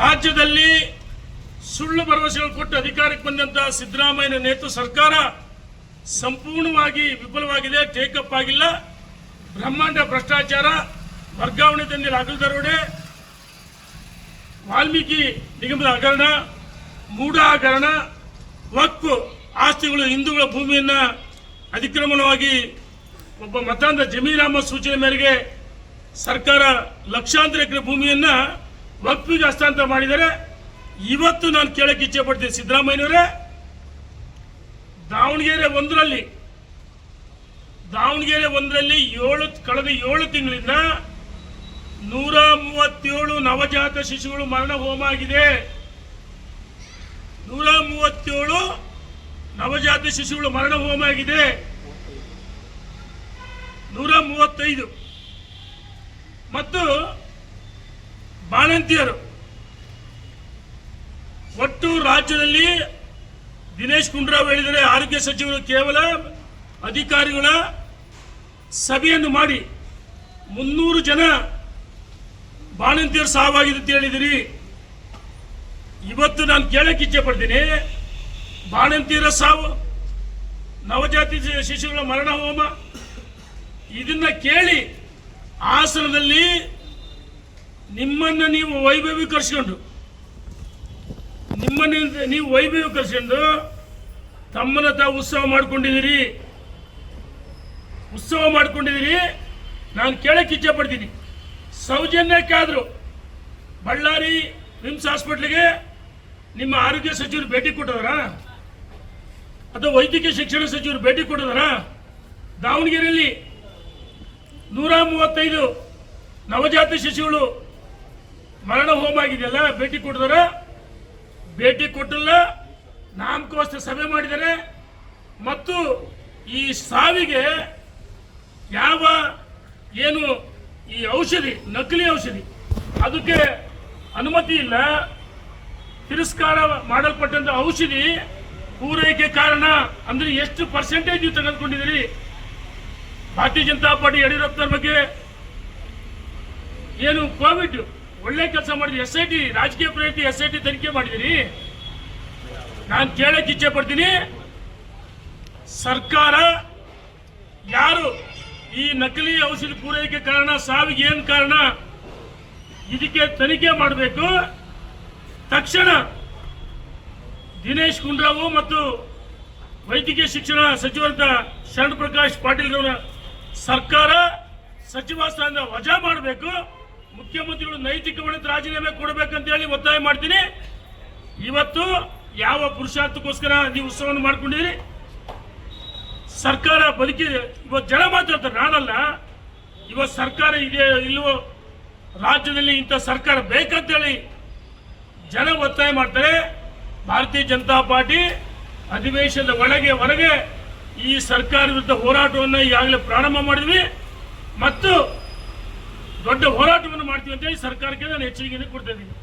ರಾಜ್ಯದಲ್ಲಿ ಸುಳ್ಳು ಭರವಸೆಗಳು ಕೊಟ್ಟು ಅಧಿಕಾರಕ್ಕೆ ಬಂದಂತಹ ಸಿದ್ದರಾಮಯ್ಯ ನೇತೃತ್ವ ಸರ್ಕಾರ ಸಂಪೂರ್ಣವಾಗಿ ವಿಫಲವಾಗಿದೆ ಟೇಕಪ್ ಆಗಿಲ್ಲ. ಬ್ರಹ್ಮಾಂಡ ಭ್ರಷ್ಟಾಚಾರ, ವರ್ಗಾವಣೆ ದಂಧೆ ಹಗಲು ದರೋಡೆ, ವಾಲ್ಮೀಕಿ ನಿಗಮದ ಹಗರಣ, ಮೂಢ ಹಗರಣ ವಕ್ಕು ಆಸ್ತಿಗಳು ಹಿಂದೂಗಳ ಭೂಮಿಯನ್ನು ಅತಿಕ್ರಮಣವಾಗಿ ಒಬ್ಬ ಮತಾಂಧ ಜಮೀರಾಮ ಸೂಚನೆ ಮೇರೆಗೆ ಸರ್ಕಾರ ಲಕ್ಷಾಂತರ ಎಕರೆ ಭೂಮಿಯನ್ನು ವಕ್ಫಿಗೆ ಹಸ್ತಾಂತರ ಮಾಡಿದರೆ, ಇವತ್ತು ನಾನು ಕೇಳಕ್ಕೆ ಇಚ್ಛೆ ಪಡ್ತೀನಿ ಸಿದ್ದರಾಮಯ್ಯವರೇ ದಾವಣಗೆರೆ ಒಂದರಲ್ಲಿ ದಾವಣಗೆರೆ ಒಂದರಲ್ಲಿ ಏಳು, ಕಳೆದ ಏಳು ತಿಂಗಳಿಂದ ನೂರ ಮೂವತ್ತೇಳು ನವಜಾತ ಶಿಶುಗಳು ಮರಣ ಹೋಮ ಆಗಿದೆ. ನೂರ ಮೂವತ್ತೇಳು ನವಜಾತ ಶಿಶುಗಳು ಮರಣ ಹೋಮ ಆಗಿದೆ. ನೂರ ಮೂವತ್ತೈದು. ಮತ್ತು ಬಾಣಂತಿಯರು. ಒಟ್ಟು ರಾಜ್ಯದಲ್ಲಿ ದಿನೇಶ್ ಗುಂಡೂರಾವ್ ಹೇಳಿದರೆ ಆರೋಗ್ಯ ಸಚಿವರು ಕೇವಲ ಅಧಿಕಾರಿಗಳ ಸಭೆಯನ್ನು ಮಾಡಿ ಮುನ್ನೂರು ಜನ ಬಾಣಂತಿಯರು ಸಾವಾಗಿದೆ ಅಂತ ಹೇಳಿದಿರಿ. ಇವತ್ತು ನಾನು ಕೇಳಕ್ಕೆ ಇಚ್ಛೆ ಪಡ್ತೀನಿ, ಬಾಣಂತಿಯರ ಸಾವು, ನವಜಾತಿ ಶಿಶುಗಳ ಮರಣ ಹೋಮ, ಇದನ್ನ ಕೇಳಿ ಹಾಸನದಲ್ಲಿ ನಿಮ್ಮನ್ನ ನೀವು ವೈಭವೀಕರಿಸ್ಕೊಂಡು, ನಿಮ್ಮನ್ನ ನೀವು ವೈಭವೀಕರಿಸ್ಕೊಂಡು ತಮ್ಮನ್ನ ತಾವು ಉತ್ಸವ ಮಾಡ್ಕೊಂಡಿದ್ದೀರಿ. ಉತ್ಸವ ಮಾಡ್ಕೊಂಡಿದ್ದೀರಿ. ನಾನು ಕೇಳಕ್ಕೆ ಇಚ್ಛೆ ಪಡ್ತೀನಿ. ಸೌಜನ್ಯಕ್ಕಾದ್ರು ಬಳ್ಳಾರಿ ವಿಮ್ಸ್ ಹಾಸ್ಪಿಟ್ಲಿಗೆ ನಿಮ್ಮ ಆರೋಗ್ಯ ಸಚಿವರು ಭೇಟಿ ಕೊಟ್ಟಿದಾರ? ಅಥವಾ ವೈದ್ಯಕೀಯ ಶಿಕ್ಷಣ ಸಚಿವರು ಭೇಟಿ ಕೊಟ್ಟಿದಾರ? ದಾವಣಗೆರೆಯಲ್ಲಿ ನೂರ ಮೂವತ್ತೈದು ನವಜಾತ ಶಿಶುಗಳು ಮರಣ ಹೋಮ ಆಗಿದೆಯಲ್ಲ, ಭೇಟಿ ಕೊಟ್ಟಿದಾರ ಭೇಟಿ ಕೊಟ್ಟಿಲ್ಲ ನಾಮಕೋಸ್ತ ಸಭೆ ಮಾಡಿದ್ದಾರೆ. ಮತ್ತು ಈ ಸಾವಿಗೆ ಯಾವ ಏನು ಈ ಔಷಧಿ, ನಕಲಿ ಔಷಧಿ, ಅದಕ್ಕೆ ಅನುಮತಿ ಇಲ್ಲ. ತಿರಸ್ಕಾರ ಮಾಡಲ್ಪಟ್ಟಂಥ ಔಷಧಿ ಪೂರೈಕೆ ಕಾರಣ ಅಂದ್ರೆ ಎಷ್ಟು ಪರ್ಸೆಂಟೇಜ್ ನೀವು ತೆಗೆದುಕೊಂಡಿದ್ದೀರಿ? ಭಾರತೀಯ ಜನತಾ ಪಾರ್ಟಿ ಯಡಿಯೂರಪ್ಪನ ಬಗ್ಗೆ ಏನು ಕೋವಿಡ್ ಒಳ್ಳೆ ಕೆಲಸ ಮಾಡಿದ್ರಿ. ಎಸ್ ಐ ಟಿ ರಾಜಕೀಯ ಪ್ರಯತ್ನ ಎಸ್ ಐ ಟಿ ತನಿಖೆ ಮಾಡಿದಿರಿ. ನಾನು ಕೇಳಕ್ಕೆ ಇಚ್ಛೆ ಪಡ್ತೀನಿ. ಸರ್ಕಾರ ಯಾರು ಈ ನಕಲಿ ಔಷಧಿ ಪೂರೈಕೆ ಕಾರಣ, ಸಾವಿಗೆ ಏನು ಕಾರಣ ಇದಕ್ಕೆ ತನಿಖೆ ಮಾಡಬೇಕು. ತಕ್ಷಣ ದಿನೇಶ್ ಗುಂಡ್ರಾವು ಮತ್ತು ವೈದ್ಯಕೀಯ ಶಿಕ್ಷಣ ಸಚಿವರಾದ ಶರಣ್ ಪ್ರಕಾಶ್ ಪಾಟೀಲ್ ಅವರ ಸರ್ಕಾರ ಸಚಿವ ಸ್ಥಾನದ ವಜಾ ಮಾಡಬೇಕು. ಮುಖ್ಯಮಂತ್ರಿಗಳು ನೈತಿಕವಾಗಿ ರಾಜೀನಾಮೆ ಕೊಡಬೇಕಂತ ಹೇಳಿ ಒತ್ತಾಯ ಮಾಡ್ತೀನಿ. ಇವತ್ತು ಯಾವ ಪುರುಷಾರ್ಥಕ್ಕೋಸ್ಕರ ನೀವು ಉತ್ಸವವನ್ನು ಮಾಡ್ಕೊಂಡಿರಿ ಸರ್ಕಾರ ಬದುಕಿ ಇವತ್ತು ಜನ ಮಾತಾಡ್ತಾರೆ, ನಾನಲ್ಲ. ಇವತ್ತು ಸರ್ಕಾರ ಇದೆ, ಇಲ್ಲವೋ? ರಾಜ್ಯದಲ್ಲಿ ಇಂಥ ಸರ್ಕಾರ ಬೇಕಂತೇಳಿ ಜನ ಒತ್ತಾಯ ಮಾಡ್ತಾರೆ. ಭಾರತೀಯ ಜನತಾ ಪಾರ್ಟಿ ಅಧಿವೇಶನದ ಒಳಗೆ, ಹೊರಗೆ ಈ ಸರ್ಕಾರ ವಿರುದ್ಧ ಹೋರಾಟವನ್ನು ಈಗಾಗಲೇ ಪ್ರಾರಂಭ ಮಾಡಿದ್ವಿ. ಮತ್ತು ದೊಡ್ಡ ಹೋರಾಟವನ್ನು ಮಾಡ್ತೀವಿ ಅಂತೇಳಿ ಸರ್ಕಾರಕ್ಕೆ ನಾನು ಎಚ್ಚರಿಕೆಯನ್ನು ಕೊಡ್ತಾ ಇದ್ದೀನಿ.